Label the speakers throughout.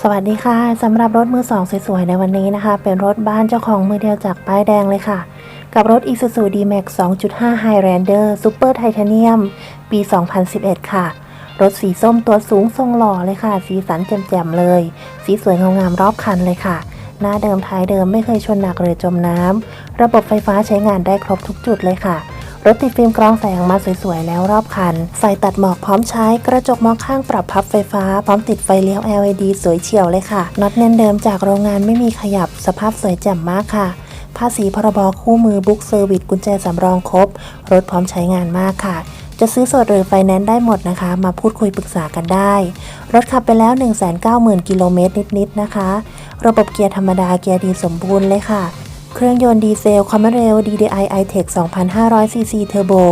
Speaker 1: สวัสดีค่ะสำหรับรถมือสองสวยๆ ในวันนี้นะคะ เป็นรถบ้านเจ้าของมือเดียวจากป้ายแดงเลยค่ะ กับรถ Isuzu D-Max 2.5 Highlander Super Titanium ปี 2011 ค่ะ รถสีส้มตัวสูงทรงหล่อเลยค่ะ สีสันแจ่มๆเลย สีสวยงามๆรอบคันเลยค่ะ หน้าเดิมท้ายเดิมไม่เคยชนหนักหรือจมน้ำระบบไฟฟ้าใช้งานได้ครบทุกจุดเลยค่ะ รถติดฟิล์มกรองแสงมาสวยๆแล้วรอบคัน ไฟตัดหมอกพร้อมใช้กระจกมองข้างปรับพับไฟฟ้า พร้อมติดไฟเลี้ยว LED สวยเฉียวเลยค่ะน็อตแน่นเดิมจากโรงงานไม่มีขยับสภาพสวยแจ่มมากค่ะ ภาษีพรบคู่มือบุ๊กเซอร์วิสกุญแจสำรองครบ รถพร้อมใช้งานมากค่ะจะซื้อสดหรือไฟแนนซ์ได้หมดนะคะ มาพูดคุยปรึกษากันได้ รถขับไปแล้ว 190,000 กิโลเมตรนิดๆนะคะ ระบบเกียร์ธรรมดาเกียร์ดีสมบูรณ์เลยค่ะ เครื่องยนต์ดีเซลคอมเมเรล DDI i-Tech 2,500 cc Turbo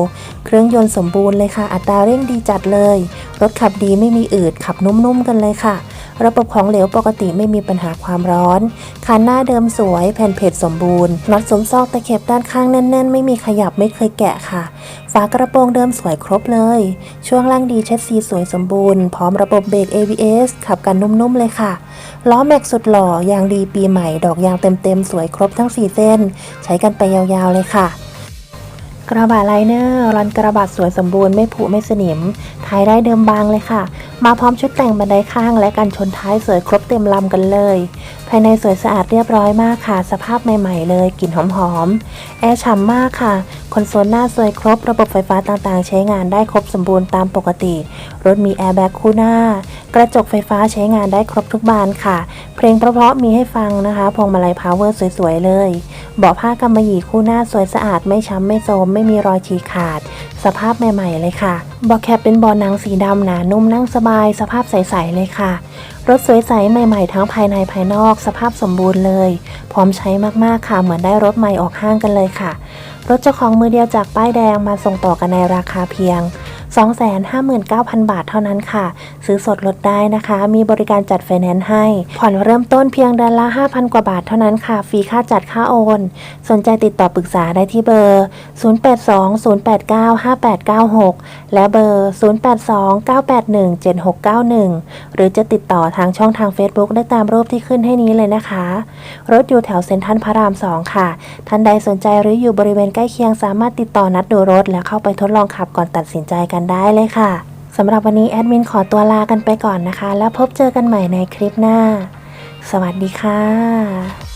Speaker 1: เครื่องยนต์สมบูรณ์เลยค่ะ อัตราเร่งดีจัดเลย รถขับดีไม่มีอืด ขับนุ่มๆกันเลยค่ะ ระบบของเหลวปกติไม่มีปัญหาความร้อนคันหน้าเดิมสวย แผ่นเพจสมบูรณ์น็อตสมซอกตะเข็บด้านข้างแน่น ๆ ไม่มีขยับไม่เคยแกะค่ะ ฝากระโปรงเดิมสวยครบเลย ช่วงล่างดีเช็ดซีสวยสมบูรณ์ พร้อมระบบเบรก ABS ขับกันนุ่ม ๆ เลยค่ะ ล้อแม็กสุดหล่อยางดีปีใหม่ ดอกยางเต็ม ๆ สวยครบทั้ง 4 เส้น ใช้กันไปยาวๆเลยค่ะกระบะไลเนอร์รันกระบะสวยสมบูรณ์ไม่ผุไม่สนิม ท้ายได้เดิมบางเลยค่ะ มาพร้อมชุดแต่งบันไดข้างและกันชนท้ายสวยครบเต็มลำกันเลย ภายในสวยสะอาดเรียบร้อยมากค่ะ สภาพใหม่ ๆ เลยกลิ่นหอมๆแอร์ฉ่ำมากค่ะ คอนโซลหน้าสวยครบระบบไฟฟ้าต่างๆ ใช้งานได้ครบสมบูรณ์ตามปกติ รถมีแอร์แบ็กคู่หน้า กระจกไฟฟ้าใช้งานได้ครบทุกบานค่ะ เพลงเพราะๆมีให้ฟังนะคะพวงมาลัยพาวเวอร์สวยๆเลย เบาะผ้ากำมะหยี่คู่หน้าสวยสะอาดไม่ช้ำไม่โทรมไม่มีรอยฉีกขาด สภาพใหม่ ๆ เลยค่ะเบาะแคปเป็นเบาะหนังสีดำหนานุ่มนั่งสบาย สภาพใสๆเลยค่ะ รถสวยใสใหม่ๆ ทั้งภายในภายนอก สภาพสมบูรณ์เลย พร้อมใช้มากๆค่ะ เหมือนได้รถใหม่ออกห้างกันเลยค่ะ รถเจ้าของมือเดียวจากป้ายแดงมาส่งต่อกันในราคาเพียง 259,000 บาทเท่านั้นค่ะ ซื้อสดลดได้นะคะ มีบริการจัดไฟแนนซ์ให้ ผ่อนเริ่มต้นเพียงเดือนละ 5,000 กว่าบาทเท่านั้นค่ะ ฟรีค่าจัดค่าโอน สนใจติดต่อปรึกษาได้ที่เบอร์ 0820895896 และเบอร์ 0829817691 หรือจะติดต่อทางช่องทาง Facebook ได้ตามรูปที่ขึ้นให้นี้เลยนะคะ รถอยู่แถวเซ็นทรัลพระราม 2 ค่ะ ท่านใดสนใจหรืออยู่บริเวณใกล้เคียงสามารถติดต่อนัดดูรถ และเข้าไปทดลองขับก่อนตัดสินใจกันกันได้เลยค่ะสำหรับวันนี้แอดมินขอตัวลากันไปก่อนนะคะ แล้วพบเจอกันใหม่ในคลิปหน้า สวัสดีค่ะ